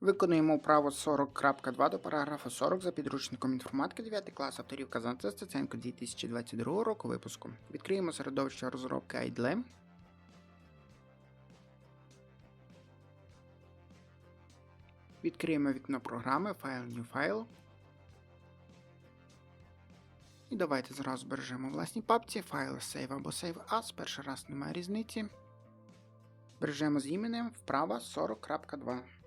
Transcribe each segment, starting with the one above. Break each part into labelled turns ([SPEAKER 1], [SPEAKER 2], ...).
[SPEAKER 1] Виконуємо вправо 40.2 до параграфу 40 за підручником інформатики 9 клас авторів Казанця Стеценко 2022 року випуску. Відкриємо середовище розробки IDLE. Відкриємо вікно програми File New File. І давайте зразу збережемо в власній папці файл Save або Save As. Перший раз немає різниці. Бережемо з іменем вправа 40.2.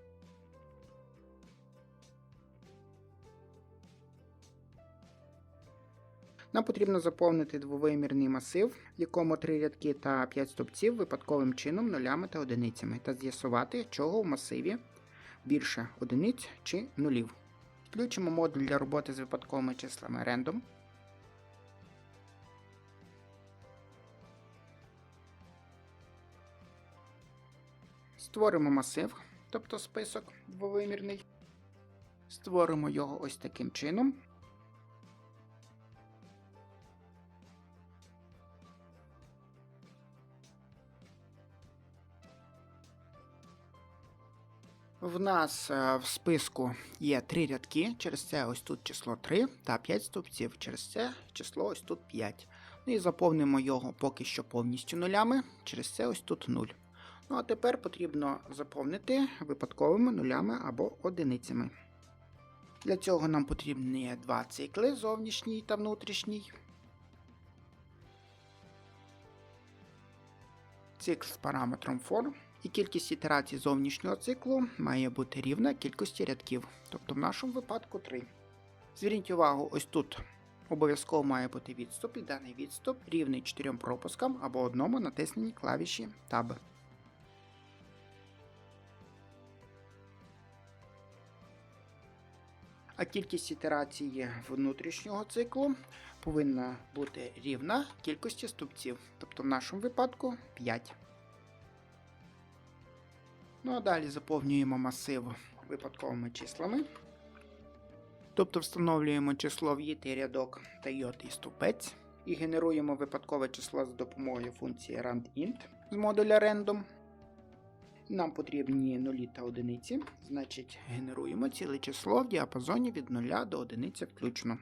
[SPEAKER 1] Нам потрібно заповнити двовимірний масив, в якому три рядки та 5 стовпців випадковим чином нулями та одиницями, та з'ясувати, чого в масиві більше одиниць чи нулів. Включимо модуль для роботи з випадковими числами Random. Створимо масив, тобто список двовимірний. Створимо його ось таким чином. В нас е, в списку є три рядки, через це ось тут число 3 та 5 стовпців, через це число ось тут 5. Ну і заповнимо його поки що повністю нулями, через це ось тут 0. Ну а тепер потрібно заповнити випадковими нулями або одиницями. Для цього нам потрібні два цикли зовнішній та внутрішній. Цикл з параметром for. І кількість ітерацій зовнішнього циклу має бути рівна кількості рядків, тобто в нашому випадку 3. Зверніть увагу, ось тут обов'язково має бути відступ, і даний відступ рівний 4 пропускам або одному натисненні клавіші Tab. А кількість ітерації внутрішнього циклу повинна бути рівна кількості ступців, тобто в нашому випадку 5. Ну а далі заповнюємо масив випадковими числами. Тобто встановлюємо число в єтий рядок та йотий ступець і генеруємо випадкове число за допомогою функції randint з модуля random. Нам потрібні нулі та одиниці, значить генеруємо ціле число в діапазоні від 0 до 1 включно.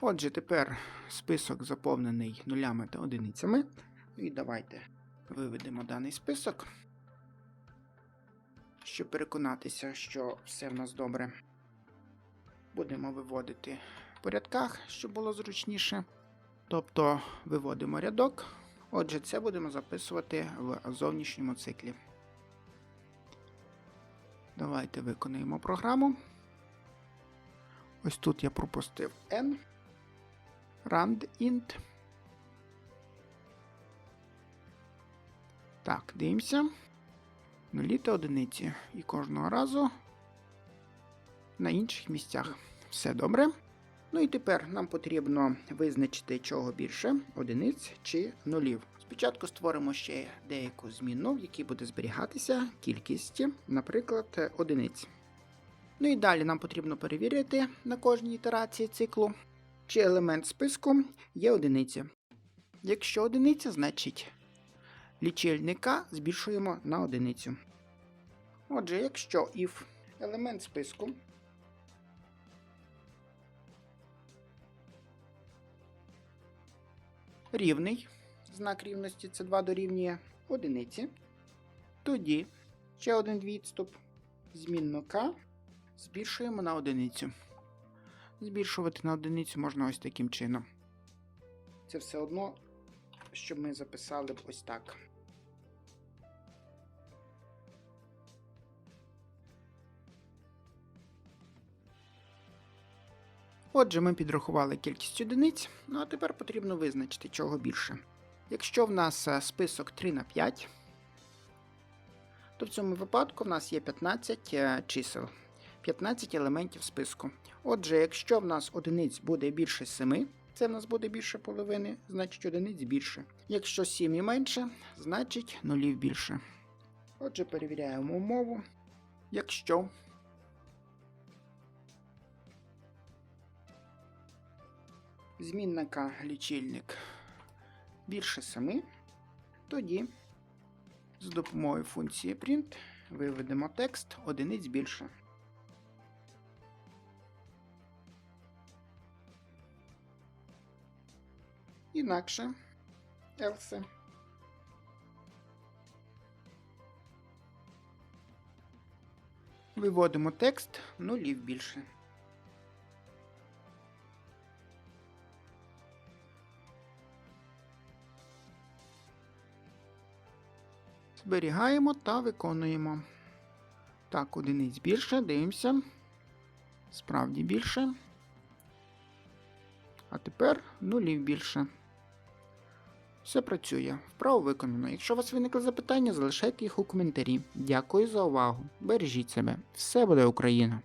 [SPEAKER 1] Отже, тепер список заповнений нулями та одиницями. І давайте виведемо даний список щоб переконатися, що все в нас добре. Будемо виводити по рядках, щоб було зручніше. Тобто виводимо рядок. Отже, це будемо записувати в зовнішньому циклі. Давайте виконаємо програму. Ось тут я пропустив N. Rand int. Так, дивимося нулі та одиниці. І кожного разу на інших місцях. Все добре. Ну і тепер нам потрібно визначити, чого більше одиниць чи нулів. Спочатку створимо ще деяку зміну, в якій буде зберігатися кількість, наприклад, одиниць. Ну і далі нам потрібно перевірити на кожній ітерації циклу, чи елемент списку є одиниця. Якщо одиниця, значить лічильника збільшуємо на одиницю. Отже, якщо if елемент списку рівний, знак рівності це 2 дорівнює одиниці, тоді ще один відступ змінно k збільшуємо на одиницю. Збільшувати на одиницю можна ось таким чином. Це все одно, щоб ми записали ось так. Отже, ми підрахували кількість одиниць, ну а тепер потрібно визначити, чого більше. Якщо в нас е, список 3 на 5, то в цьому випадку в нас є 15 е, чисел, 15 елементів списку. Отже, якщо в нас одиниць буде більше 7, це в нас буде більше половини, значить одиниць більше. Якщо 7 і менше, значить нулів більше. Отже, перевіряємо умову. Якщо змінника лічильник більше 7, тоді з допомогою функції print виведемо текст одиниць більше. Інакше. Else. Виводимо текст нулів більше. Зберігаємо та виконуємо. Так, одиниць більше, дивимося. Справді більше. А тепер нулів більше. Все працює. Вправо виконано. Якщо у вас виникли запитання, залишайте їх у коментарі. Дякую за увагу. Бережіть себе. Все буде Україна!